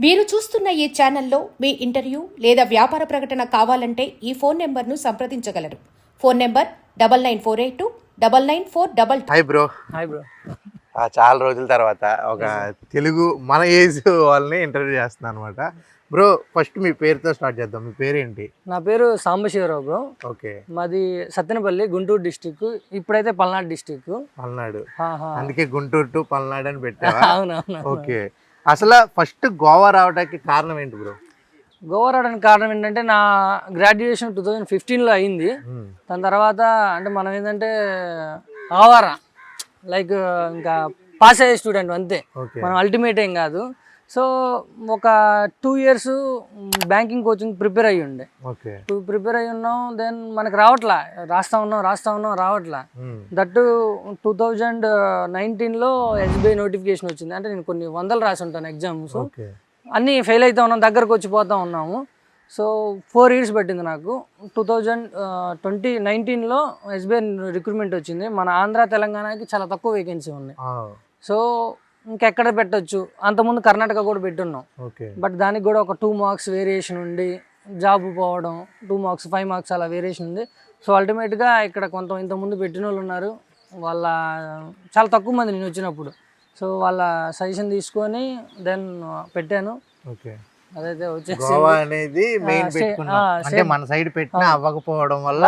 మీరు చూస్తున్న ఈ ఛానల్లో మీ ఇంటర్వ్యూ లేదా వ్యాపార ప్రకటన కావాలంటే ఈ ఫోన్ నెంబర్ను సంప్రదించగలరు. Phone number double nine four eight two double nine four double hi bro hi bro చాలా రోజుల తర్వాత ఒక తెలుగు మన ఏజ్ వాళ్ళని ఇంటర్వ్యూ చేస్తున్నాను అనమాట బ్రో ఫస్ట్ మీ పేరుతో స్టార్ట్ చేద్దాం. మీ పేరేంటి? నా పేరు సాంబశివరావు బ్రో ఓకే మాది సత్తెనపల్లి గుంటూరు డిస్టిక్ ఇప్పుడైతే పల్నాడు డిస్టిక్ పల్నాడు. అందుకే గుంటూరు టు పల్నాడు అని పెట్టావా? అవునవును ఓకే అసలు ఫస్ట్ గోవా రావడానికి కారణం ఏంటి బ్రో? గోవా రావడానికి కారణం ఏంటంటే నా గ్రాడ్యుయేషన్ టూ థౌజండ్ ఫిఫ్టీన్లో అయింది. దాని తర్వాత అంటే మనం ఏంటంటే ఆవారా లైక్ ఇంకా పాస్ అయ్యే స్టూడెంట్ అంతే. మనం అల్టిమేట్ ఏం కాదు. సో ఒక two years banking coaching prepare అయ్యి ఉండే. ఓకే. ప్రిపేర్ అయ్యి ఉన్నాం దెన్ మనకు రావట్లా. రాస్తా ఉన్నాం రాస్తా ఉన్నాం రావట్లా. దట్టు టూ థౌజండ్ నైన్టీన్లో ఎస్బీఐ నోటిఫికేషన్ వచ్చింది. అంటే నేను కొన్ని వందలు రాసి ఉంటాను ఎగ్జామ్స్ అన్నీ ఫెయిల్ అవుతా ఉన్నాం దగ్గరకు వచ్చి పోతా ఉన్నాము. సో ఫోర్ ఇయర్స్ పట్టింది నాకు. టూ థౌజండ్ ట్వంటీ నైన్టీన్లో ఎస్బీఐ రిక్రూట్మెంట్ వచ్చింది. మన ఆంధ్ర తెలంగాణకి చాలా తక్కువ వేకెన్సీ ఉన్నాయి. సో ఇంకెక్కడ పెట్టొచ్చు? అంతకుముందు కర్ణాటక కూడా పెట్టున్నాం. ఓకే. బట్ దానికి కూడా ఒక టూ మార్క్స్ వేరియేషన్ ఉండి జాబ్ పోవడం టూ మార్క్స్ ఫైవ్ మార్క్స్ అలా వేరియేషన్ ఉంది. సో అల్టిమేట్గా ఇక్కడ కొంత ఇంతకుముందు పెట్టిన వాళ్ళు ఉన్నారు. వాళ్ళ చాలా తక్కువ మంది నేను వచ్చినప్పుడు. సో వాళ్ళ సజెషన్ తీసుకొని దెన్ పెట్టాను. ఓకే. అదైతే వచ్చేసి గోవా అనేది మెయిన్ పెట్టుకున్నాం. అంటే. మన సైడ్ పెట్టినా అవ్వకపోవడం వల్ల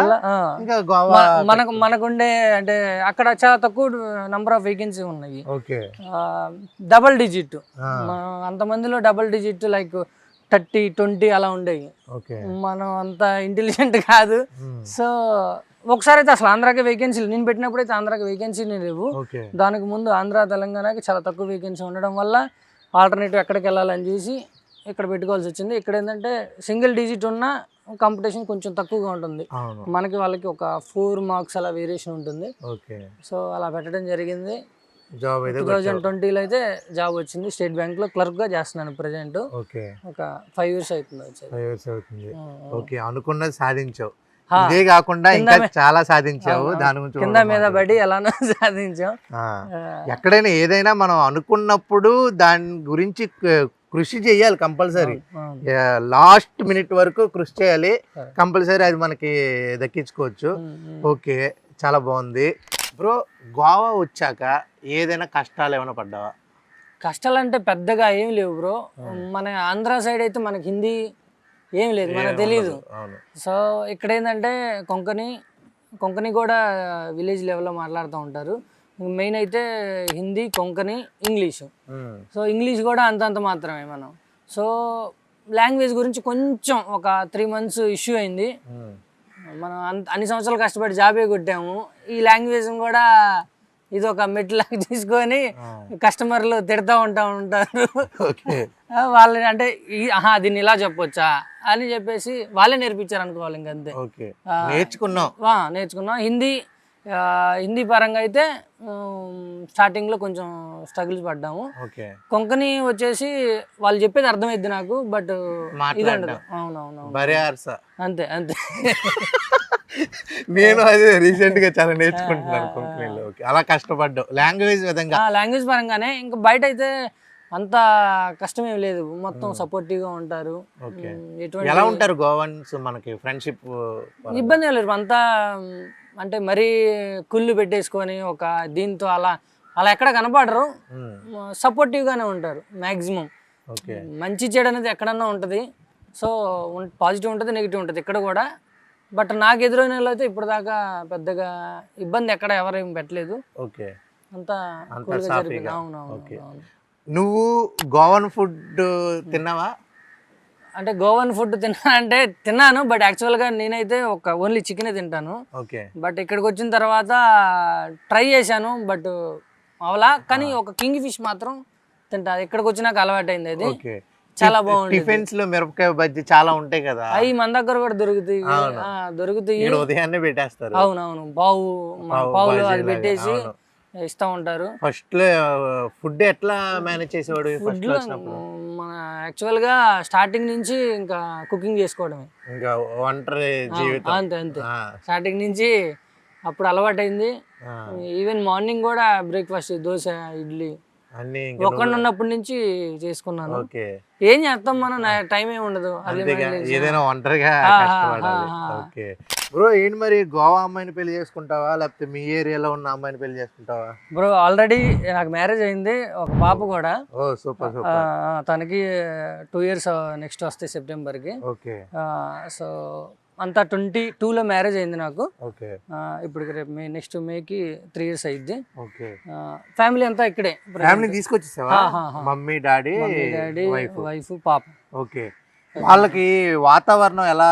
ఇంకా గోవా మనకు మనకుండే అంటే అక్కడ చాలా తక్కువ నంబర్ ఆఫ్ వేకెన్సీ ఉన్నాయి. Okay. Double digit. అంతమందిలో double digit like thirty twenty అలా ఉండేవి. ఓకే. మనం అంత ఇంటెలిజెంట్ కాదు. సో ఒకసారి అయితే అసలు ఆంధ్రాకి వేకెన్సీలు నేను పెట్టినప్పుడు అయితే ఆంధ్రాకి వేకెన్సీలు లేవు. దానికి ముందు ఆంధ్ర తెలంగాణకి చాలా తక్కువ వేకెన్సీ ఉండడం వల్ల ఆల్టర్నేటివ్ ఎక్కడికి వెళ్ళాలని చూసి ఇక్కడ పెట్టుకోవాల్సి వచ్చింది. ఇక్కడ ఏంటంటే సింగిల్ డిజిట్ ఉన్న కాంపిటీషన్ కొంచెం తక్కువగా ఉంటుంది. మనకి వాళ్ళకి ఒక ఫోర్ మార్క్స్ అలా వేరియేషన్ ఉంటుంది. ఓకే. సో అలా పెట్టడం జరిగింది. జాబ్ టూ థౌజండ్ ట్వంటీలో అయితే జాబ్ వచ్చింది. స్టేట్ బ్యాంక్లో క్లర్క్గా చేస్తున్నాను ప్రజెంట్. ఓకే. ఒక ఫైవ్ ఇయర్స్ అవుతుంది ఫైవ్ ఇయర్స్ అవుతుంది. ఓకే అనుకున్నది సాధించావు. ఇదే కాకుండా ఇంకా చాలా సాధించావు. దాని గురించి కింద మీద. పడి ఎలానో సాధించాం. ఎక్కడైనా ఏదైనా మనం అనుకున్నప్పుడు దాని గురించి కృషి చేయాలి కంపల్సరీ. లాస్ట్ మినిట్ వరకు కృషి చేయాలి. కంపల్సరీ అది మనకి దక్కించుకోవచ్చు. ఓకే చాలా బాగుంది. బ్రో గోవా వచ్చాక ఏదైనా కష్టాలు ఏమైనా పడ్డావా? కష్టాలు అంటే పెద్దగా ఏం లేవు బ్రో. మన ఆంధ్ర సైడ్ అయితే మనకి హిందీ ఏం లేదు మనకు తెలియదు సో ఇక్కడ ఏంటంటే కొంకణి కొంకణి కూడా విలేజ్ లెవెల్లో మాట్లాడుతూ ఉంటారు. మెయిన్ అయితే Hindi Konkani English. So English కూడా అంతంత మాత్రమే మనం. సో లాంగ్వేజ్ గురించి కొంచెం ఒక త్రీ మంత్స్ ఇష్యూ అయింది. మనం అన్ని సంవత్సరాలు కష్టపడి జాబే కొట్టాము. ఈ లాంగ్వేజ్ కూడా ఇది ఒక మెట్లాగా తీసుకొని. కస్టమర్లు తిడతా ఉంటా ఉంటారు. వాళ్ళని అంటే ఆహా దీన్ని ఇలా చెప్పొచ్చా అని చెప్పేసి వాళ్ళే నేర్పించారు అనుకోవాలి ఇంకంతే. నేర్చుకున్నాం. నేర్చుకున్నాం. హిందీ హిందీ పరంగా అయితే స్టార్టింగ్లో కొంచెం స్ట్రగుల్స్ పడ్డాము. ఓకే. కొంకణి వచ్చేసి వాళ్ళు చెప్పేది అర్థమైద్ది నాకు బట్ అవునవును అంతే అంతే. నేను అది రీసెంట్గా చాలా నేర్చుకుంటున్నాను కొంకణిలో. అలా కష్టపడ్డావు. లాంగ్వేజ్ విధంగా. లాంగ్వేజ్ పరంగానే ఇంకా బయట అయితే అంత కష్టమేం లేదు. మొత్తం సపోర్టివ్గా ఉంటారు. ఓకే. ఉమ్, ఎటువంటి ఎలా ఉంటారు గోవన్స్ మనకి? ఫ్రెండ్షిప్ ఇబ్బంది లేదు. అంతా అంటే మరీ కుళ్ళు పెట్టేసుకొని ఒక దీంతో అలా అలా ఎక్కడ కనపడరు. సపోర్టివ్గానే ఉంటారు మ్యాక్సిమం మంచి చెడు అనేది ఎక్కడన్నా ఉంటుంది. సో పాజిటివ్ ఉంటుంది నెగిటివ్ ఉంటుంది ఇక్కడ కూడా. బట్ నాకు ఎదురైన అయితే ఇప్పటిదాకా పెద్దగా ఇబ్బంది ఎక్కడ ఎవరేం పెట్టలేదు. ఓకే. అంతా. నువ్వు గోవన్ ఫుడ్ తిన్నావా? అంటే గోవన్ ఫుడ్ తిన్నా అంటే తిన్నాను బట్ యాక్చువల్గా నేనైతే ఒక ఓన్లీ చికెనే తింటాను. ఓకే. బట్ ఇక్కడికి వచ్చిన తర్వాత ట్రై చేశాను బట్ అవలా కానీ ఒక కింగ్ ఫిష్ మాత్రం తింటా. ఇక్కడికి వచ్చినాక అలవాటైంది అది. ఓకే. చాలా బాగుంటుంది టిఫిన్స్లో మిరపకాయ బజ్జీ చాలా ఉంటాయి కదా. అవి మన దగ్గర కూడా దొరుకుతాయి. దొరుకుతాయి. ఉదయాన్నే పెట్టేస్తారు. అవునవును. బావు పావులో అది పెట్టేసి. ఇస్తా ఉంటారు. ఫస్ట్ ఫుడ్ ఎట్లా మేనేజ్ చేసేవాడు ఫస్ట్ వచ్చినప్పుడు? మన యాక్చువల్గా స్టార్టింగ్ నుంచి ఇంకా కుకింగ్ చేసుకోవడమే. ఇంకా ఒంటరి జీవితం. అంతే అంతే. స్టార్టింగ్ నుంచి అప్పుడు అలవాటైంది. ఈవెన్ మార్నింగ్ కూడా బ్రేక్ఫాస్ట్ దోశ ఇడ్లీ. అన్ని ఉన్నప్పటి నుంచి చేసుకున్నాను. ఓకే. ఏం చేస్తాం మనం? టైం ఏమి ఉండదు. ఏదైనా ఒంటరిగా. ఓకే. బ్రో ఏంటి మరి? గోవా అమ్మాయిని పెళ్ళి చేసుకుంటావా? లేకపోతే మీ ఏరియాలో ఉన్న అమ్మాయిని పెళ్ళి చేసుకుంటావా? బ్రో ఆల్రెడీ నాకు మ్యారేజ్ అయింది ఒక పాప కూడా. Oh super super. తనకి టూ ఇయర్స్ నెక్స్ట్ వస్తాయి సెప్టెంబర్కి. ఓకే. సో అంతా ట్వంటీ టూలో మ్యారేజ్ అయింది నాకు. ఓకే. ఇప్పుడు రేపు మే నెక్స్ట్ మేకి త్రీ ఇయర్స్ అయింది ఓకే. ఫ్యామిలీ అంతా ఇక్కడే. Family తీసుకొచ్చేసావా. Mummy daddy daddy wife. Wife పాప. ఓకే. వాళ్ళకి వాతావరణం ఎలా?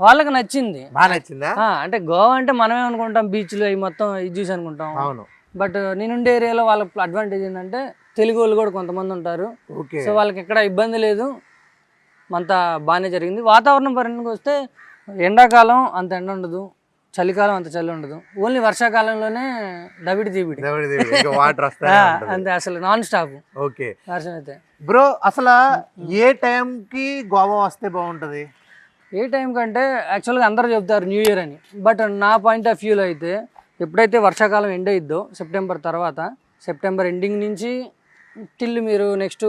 వాళ్ళకి నచ్చింది. బాగా నచ్చిందా? అంటే గోవా అంటే మనమే అనుకుంటాం బీచ్లు అవి మొత్తం ఇది చూసి అనుకుంటాం. అవును. బట్ నేనుండే ఏరియాలో వాళ్ళకి అడ్వాంటేజ్ ఏంటంటే తెలుగు వాళ్ళు కూడా కొంతమంది ఉంటారు. సో వాళ్ళకి ఎక్కడ ఇబ్బంది లేదు. అంతా బాగానే జరిగింది. వాతావరణం పరంగా వస్తే ఎండాకాలం అంత ఎండ ఉండదు చలికాలం అంత చలి ఉండదు. ఓన్లీ వర్షాకాలంలోనే డబిడి దీబిడి వాటర్ అంతే అసలు నాన్ స్టాప్ ఓకే. వర్షం అయితే. బ్రో అసలు ఏ టైంకి గోవా వస్తే బాగుంటది? ఏ టైం కంటే యాక్చువల్గా అందరూ చెప్తారు న్యూ ఇయర్ అని. బట్ నా పాయింట్ ఆఫ్ వ్యూలో అయితే ఎప్పుడైతే వర్షాకాలం ఎండ్ అయిద్దో సెప్టెంబర్ తర్వాత సెప్టెంబర్ ఎండింగ్ నుంచి టిల్ మీరు నెక్స్ట్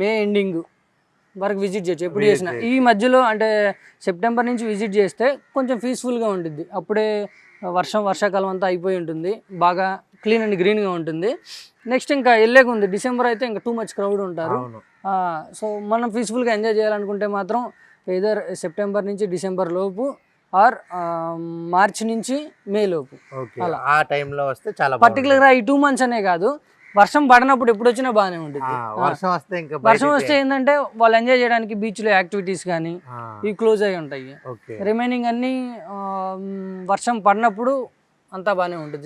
మే ఎండింగ్ వరకు విజిట్ చేయొచ్చు. ఎప్పుడు చేసినా. ఈ మధ్యలో అంటే సెప్టెంబర్ నుంచి విజిట్ చేస్తే కొంచెం పీస్ఫుల్గా ఉంటుంది అప్పుడే వర్షం వర్షాకాలం అంతా అయిపోయి ఉంటుంది. బాగా క్లీన్ అండ్ గ్రీన్గా ఉంటుంది. నెక్స్ట్ ఇంకా వెళ్ళేక ఉంది. డిసెంబర్ అయితే ఇంకా టూ మచ్ క్రౌడ్ ఉంటారు. సో మనం పీస్ఫుల్గా ఎంజాయ్ చేయాలనుకుంటే మాత్రం ఏదర్ సెప్టెంబర్ నుంచి డిసెంబర్ లోపు ఆర్ మార్చి నుంచి మే లోపు. అలా. ఆ టైంలో వస్తే చాలా పర్టికులర్గా ఈ టూ మంత్స్ అనే కాదు. వర్షం పడినప్పుడు ఎప్పుడు వచ్చినా బాగానే ఉంటుంది. వర్షం వస్తే ఇంకా వర్షం వస్తే ఏంటంటే వాళ్ళు ఎంజాయ్ చేయడానికి బీచ్లో యాక్టివిటీస్ కానీ ఇవి క్లోజ్ అయి ఉంటాయి. రిమైనింగ్ అన్నీ వర్షం పడినప్పుడు అంతా బాగానే ఉంటుంది.